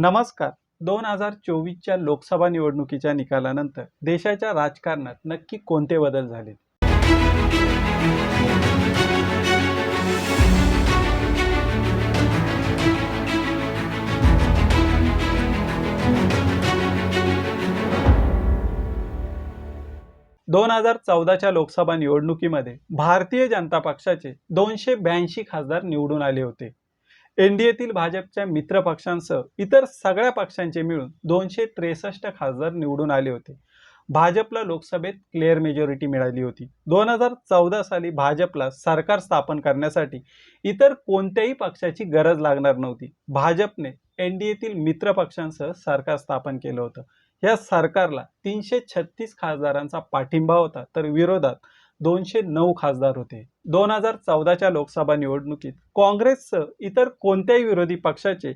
नमस्कार. दोन हजार चोवीसच्या लोकसभा निवडणुकीच्या निकालानंतर देशाच्या राजकारणात नक्की कोणते बदल झाले? दोन हजार चौदाच्या लोकसभा निवडणुकीमध्ये भारतीय जनता पक्षाचे दोनशे ब्याऐंशी खासदार निवडून आले होते. एनडीएतील भाजपच्या मित्र पक्षांसह इतर सगळ्या पक्षांचे मिळून दोनशे त्रेसष्ट खासदार निवडून आले होते. भाजपला लोकसभेत क्लिअर मेजॉरिटी मिळाली होती. दोन हजार चौदा साली भाजपला सरकार स्थापन करण्यासाठी इतर कोणत्याही पक्षाची गरज लागणार नव्हती. भाजपने एनडीएतील मित्र पक्षांसह सरकार स्थापन केलं होतं. या सरकारला तीनशे छत्तीस खासदारांचा पाठिंबा होता. तर विरोधात दोनशे नऊ खासदार होते. दोन हजार चौदाच्या लोकसभा निवडणुकीत काँग्रेससह इतर कोणत्याही विरोधी पक्षाचे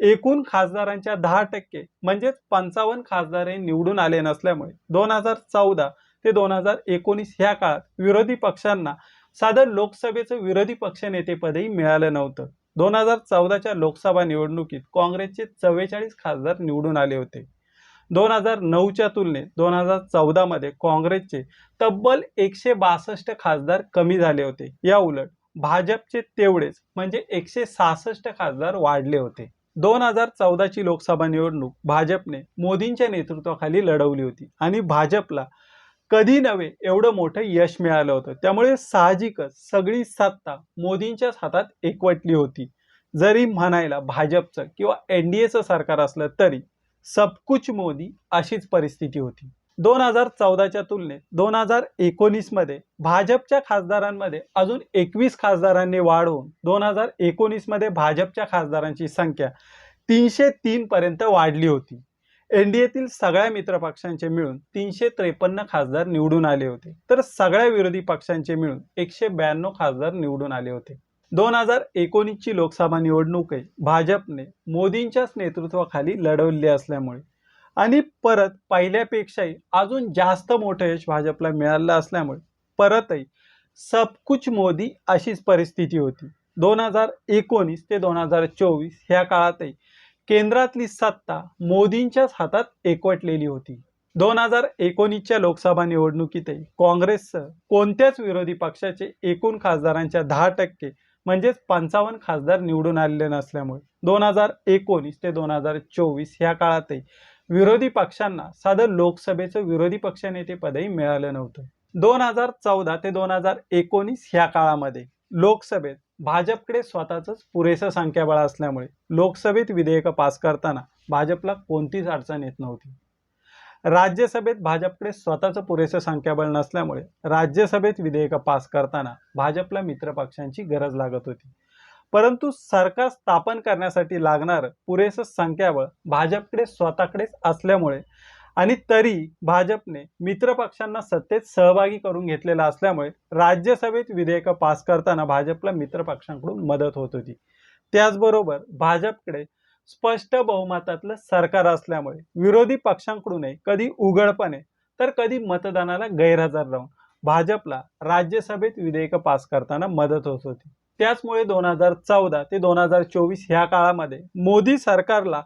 एकूण खासदारांच्या दहा टक्के म्हणजेच पंचावन्न खासदार हे निवडून आले नसल्यामुळे दोन हजार चौदा ते दोन हजार एकोणीस ह्या काळात विरोधी पक्षांना साधं लोकसभेचं विरोधी पक्षनेतेपदही मिळालं नव्हतं. दोन हजार चौदाच्या लोकसभा निवडणुकीत काँग्रेसचे चव्वेचाळीस खासदार निवडून आले होते. दोन हजार नऊच्या तुलनेत दोन हजार चौदामध्ये काँग्रेसचे तब्बल एकशे बासष्ट खासदार कमी झाले होते. या उलट भाजपचे तेवढेच म्हणजे एकशे सहासष्ट खासदार वाढले होते. दोन हजार चौदाची लोकसभा निवडणूक भाजपने मोदींच्या नेतृत्वाखाली लढवली होती आणि भाजपला कधी नव्हे एवढं मोठं यश मिळालं होतं. त्यामुळे साहजिकच सगळी सत्ता मोदींच्याच हातात एकवटली होती. जरी म्हणायला भाजपचं किंवा एन डी एचं सरकार असलं तरी सबकुच मोदी अशीच परिस्थिती होती. दोन हजार चौदाच्या तुलनेत दोन हजार एकोणीसमध्ये भाजपच्या खासदारांमध्ये अजून एकवीस खासदारांनी वाढ होऊन दोन हजार एकोणीसमध्ये भाजपच्या खासदारांची संख्या तीनशे तीनपर्यंत वाढली होती. एन डी एतील सगळ्या मित्र पक्षांचे मिळून तीनशे त्रेपन्न खासदार निवडून आले होते. तर सगळ्या विरोधी पक्षांचे मिळून एकशे ब्याण्णव खासदार निवडून आले होते. दोन हजार एकोणीसची लोकसभा निवडणूकही भाजपने मोदींच्याच नेतृत्वाखाली लढवली असल्यामुळे आणि परत पहिल्यापेक्षाही अजून जास्त मोठं यश भाजपला मिळालं असल्यामुळे परतही सबकुच मोदी अशीच परिस्थिती होती. दोन हजार एकोणीस ते दोन हजार चोवीस ह्या काळातही केंद्रातली सत्ता मोदींच्याच हातात एकवटलेली होती. दोन हजार एकोणीसच्या लोकसभा निवडणुकीतही काँग्रेससह कोणत्याच विरोधी पक्षाचे एकूण खासदारांच्या दहा टक्के म्हणजेच पंचावन्न खासदार निवडून आलेले नसल्यामुळे दोन हजार एकोणीस ते दोन हजार चोवीस ह्या काळातही विरोधी पक्षांना साधं लोकसभेचं विरोधी पक्षनेतेपदही मिळालं नव्हतं. दोन हजार चौदा ते दोन हजार एकोणीस ह्या काळामध्ये लोकसभेत भाजपकडे स्वतःच पुरेसं संख्याबळ असल्यामुळे लोकसभेत विधेयकं पास करताना भाजपला कोणतीच अडचण येत नव्हती. राज्यसभेत भाजपकडे स्वतःचं पुरेसं संख्याबळ नसल्यामुळे राज्यसभेत विधेयकं पास करताना भाजपला मित्र पक्षांची गरज लागत होती. परंतु सरकार स्थापन करण्यासाठी लागणारं पुरेसं संख्याबळ भाजपकडे स्वतःकडेच असल्यामुळे आणि तरी भाजपने मित्र पक्षांना सत्तेत सहभागी करून घेतलेला असल्यामुळे राज्यसभेत विधेयकं पास करताना भाजपला मित्र पक्षांकडून मदत होत होती. त्याचबरोबर भाजपकडे स्पष्ट बहुमतातलं सरकार असल्यामुळे विरोधी पक्षांकडूनही कधी उघडपणे तर कधी मतदानाला गैरहजर राहून भाजपला राज्यसभेत विधेयकं पास करताना मदत होत होती. त्याचमुळे दोन हजार चौदा ते दोन हजार चोवीस ह्या काळामध्ये मोदी सरकारला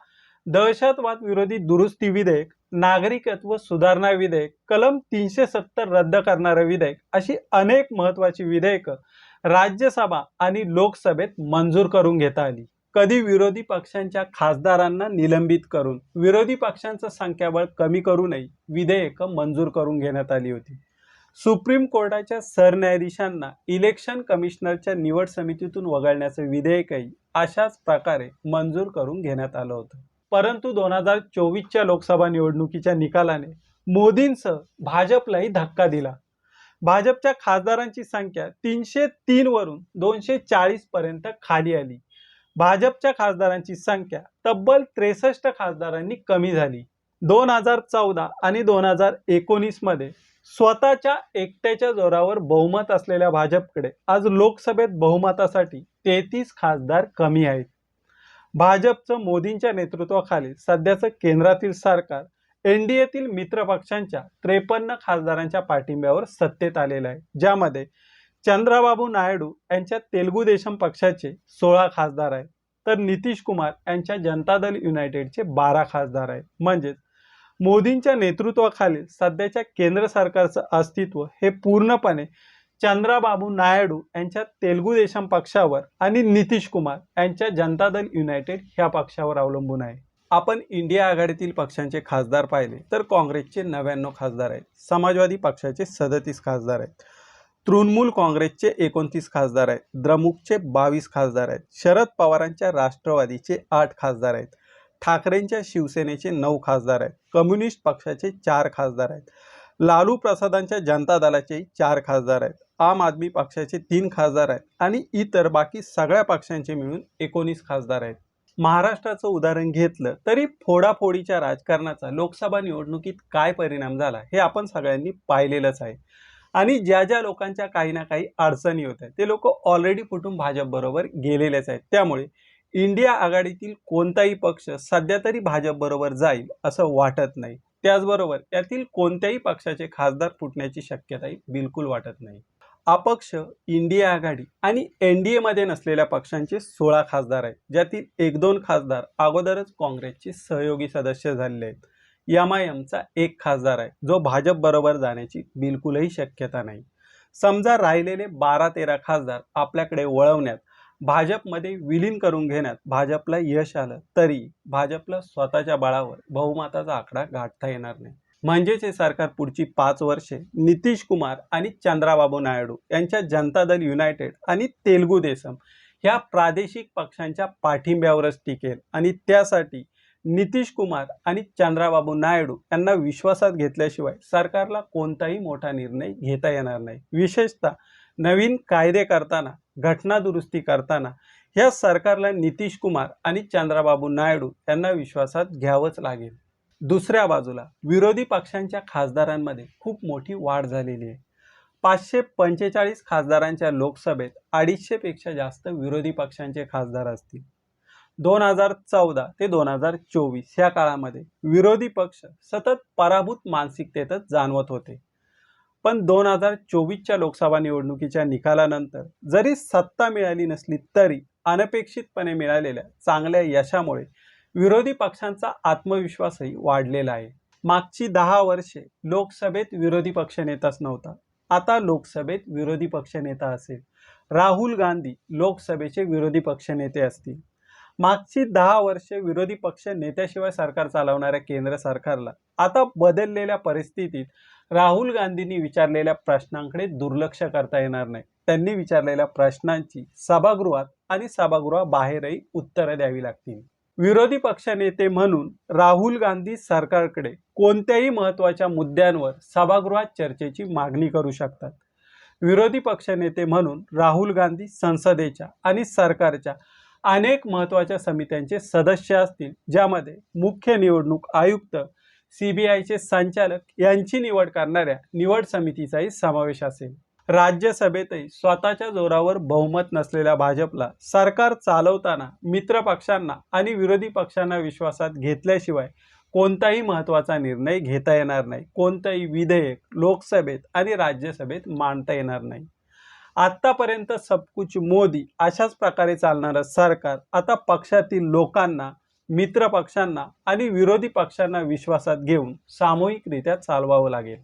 दहशतवाद विरोधी दुरुस्ती विधेयक नागरिकत्व सुधारणा विधेयक कलम तीनशे सत्तर रद्द करणारं विधेयक अशी अनेक महत्वाची विधेयकं राज्यसभा आणि लोकसभेत मंजूर करून घेता आली. कधी विरोधी पक्षांच्या खासदारांना निलंबित करून विरोधी पक्षांचं संख्याबळ कमी करूनही विधेयकं मंजूर करून घेण्यात आली होती. सुप्रीम कोर्टाच्या सरन्यायाधीशांना इलेक्शन कमिशनरच्या निवड समितीतून वगळण्याचं विधेयकही अशाच प्रकारे मंजूर करून घेण्यात आलं होतं. परंतु दोन हजार चोवीसच्या लोकसभा निवडणुकीच्या निकालाने मोदींसह भाजपलाही धक्का दिला. भाजपच्या खासदारांची संख्या तीनशे तीन वरून दोनशे चाळीस पर्यंत खाली आली. भाजपच्या खासदारांची संख्या तब्बल त्रेसष्ट खासदारांनी कमी झाली. दोन हजार चौदा आणि दोन हजार एकोणीसमध्ये स्वतःच्या एकट्याच्या जोरावर बहुमत असलेल्या भाजपकडे आज लोकसभेत बहुमतासाठी तेहतीस खासदार कमी आहेत. भाजपचं मोदींच्या नेतृत्वाखाली सध्याचं केंद्रातील सरकार एन डी एतील मित्र त्रेपन्न खासदारांच्या पाठिंब्यावर सत्तेत आलेलं आहे. ज्यामध्ये चंद्राबाबू नायडू यांच्या तेलुगू देशम पक्षाचे सोळा खासदार आहेत. तर नितीश कुमार यांच्या जनता दल युनायटेडचे बारा खासदार आहेत. म्हणजेच मोदींच्या नेतृत्वाखालील सध्याच्या केंद्र सरकारचं अस्तित्व हे पूर्णपणे चंद्राबाबू नायडू यांच्या तेलुगू देशम पक्षावर आणि नितीश कुमार यांच्या जनता दल युनायटेड ह्या पक्षावर अवलंबून आहे. आपण इंडिया आघाडीतील पक्षांचे खासदार पाहिले तर काँग्रेसचे नव्याण्णव खासदार आहेत. समाजवादी पक्षाचे सदतीस खासदार आहेत. तृणमूल काँग्रेसचे एकोणतीस खासदार आहेत. द्रमुकचे बावीस खासदार आहेत. शरद पवारांच्या राष्ट्रवादीचे आठ खासदार आहेत. ठाकरेंच्या शिवसेनेचे नऊ खासदार आहेत. कम्युनिस्ट पक्षाचे चार खासदार आहेत. लालू प्रसादांच्या जनता दलाचे चार खासदार आहेत. आम आदमी पक्षाचे तीन खासदार आहेत आणि इतर बाकी सगळ्या पक्षांचे मिळून एकोणीस खासदार आहेत. महाराष्ट्राचं उदाहरण घेतलं तरी फोडाफोडीच्या राजकारणाचा लोकसभा निवडणुकीत काय परिणाम झाला हे आपण सगळ्यांनी पाहिलेलंच आहे. आणि ज्या ज्या लोकांच्या काही ना काही अडचणी होत्या ते लोक ऑलरेडी फुटून भाजपबरोबर गेलेलेच आहेत. त्यामुळे इंडिया आघाडीतील कोणताही पक्ष सध्या तरी भाजपबरोबर जाईल असं वाटत नाही. त्याचबरोबर यातील कोणत्याही पक्षाचे खासदार फुटण्याची शक्यताही बिलकुल वाटत नाही. अपक्ष इंडिया आघाडी आणि एन डी एमध्ये नसलेल्या पक्षांचे सोळा खासदार आहेत ज्यातील एक दोन खासदार अगोदरच काँग्रेसचे सहयोगी सदस्य झालेले आहेत. एमआयएमचा एक खासदार आहे. जो भाजप बरोबर जाण्याची बिलकुलही शक्यता नाही. समजा राहिलेले बारा तेरा खासदार आपल्याकडे वळवण्यात भाजपमध्ये विलीन करून घेण्यात भाजपला यश आलं तरी भाजपला स्वतःच्या बळावर बहुमताचा आकडा गाठता येणार नाही. म्हणजेच हे सरकार पुढची पाच वर्षे नितीश कुमार आणि चंद्राबाबू नायडू यांच्या जनता दल युनायटेड आणि तेलुगू देसम ह्या प्रादेशिक पक्षांच्या पाठिंब्यावरच टिकेल आणि त्यासाठी नितीश कुमार आणि चंद्राबाबू नायडू यांना विश्वासात घेतल्याशिवाय सरकारला कोणताही मोठा निर्णय घेता येणार नाही. विशेषतः नवीन कायदे करताना घटना दुरुस्ती करताना ह्या सरकारला नितीश कुमार आणि चंद्राबाबू नायडू यांना विश्वासात घ्यावंच लागेल. दुसऱ्या बाजूला विरोधी पक्षांच्या खासदारांमध्ये खूप मोठी वाढ झालेली आहे. पाचशे पंचेचाळीस खासदारांच्या लोकसभेत अडीचशेपेक्षा जास्त विरोधी पक्षांचे खासदार असतील. दोन हजार चौदा ते दोन हजार चोवीस या काळामध्ये विरोधी पक्ष सतत पराभूत मानसिकतेतच जाणवत होते. पण दोन हजार चोवीसच्या लोकसभा निवडणुकीच्या निकालानंतर जरी सत्ता मिळाली नसली तरी अनपेक्षितपणे मिळालेल्या चांगल्या यशामुळे विरोधी पक्षांचा आत्मविश्वासही वाढलेला आहे. मागची दहा वर्षे लोकसभेत विरोधी पक्षनेताच नव्हता. आता लोकसभेत विरोधी पक्षनेता असेल. राहुल गांधी लोकसभेचे विरोधी पक्षनेते असतील. मागची दहा वर्षे विरोधी पक्ष नेत्याशिवाय सरकार चालवणाऱ्या केंद्र सरकारला आता बदललेल्या परिस्थितीत राहुल गांधींनी विचारलेल्या प्रश्नांकडे दुर्लक्ष करता येणार नाही. त्यांनी विचारलेल्या प्रश्नांची सभागृहात आणि सभागृहाबाहेरही उत्तरं द्यावी लागतील. विरोधी पक्षनेते म्हणून राहुल गांधी सरकारकडे कोणत्याही महत्त्वाच्या मुद्द्यांवर सभागृहात चर्चेची मागणी करू शकतात. विरोधी पक्षनेते म्हणून राहुल गांधी संसदेच्या आणि सरकारच्या अनेक महत्त्वाच्या समित्यांचे सदस्य असतील ज्यामध्ये मुख्य निवडणूक आयुक्त सी बी आयचे संचालक यांची निवड करणाऱ्या निवड समितीचाही समावेश असेल. राज्यसभेतही स्वतःच्या जोरावर बहुमत नसलेल्या भाजपला सरकार चालवताना मित्र पक्षांना आणि विरोधी पक्षांना विश्वासात घेतल्याशिवाय कोणताही महत्त्वाचा निर्णय घेता येणार नाही. कोणतंही विधेयक लोकसभेत आणि राज्यसभेत मांडता येणार नाही. आत्तापर्यंत सबकुच मोदी अशाच प्रकारे चालणारं सरकार आता पक्षातील लोकांना मित्र पक्षांना आणि विरोधी पक्षांना विश्वासात घेऊन सामूहिकरित्या चालवावं लागेल.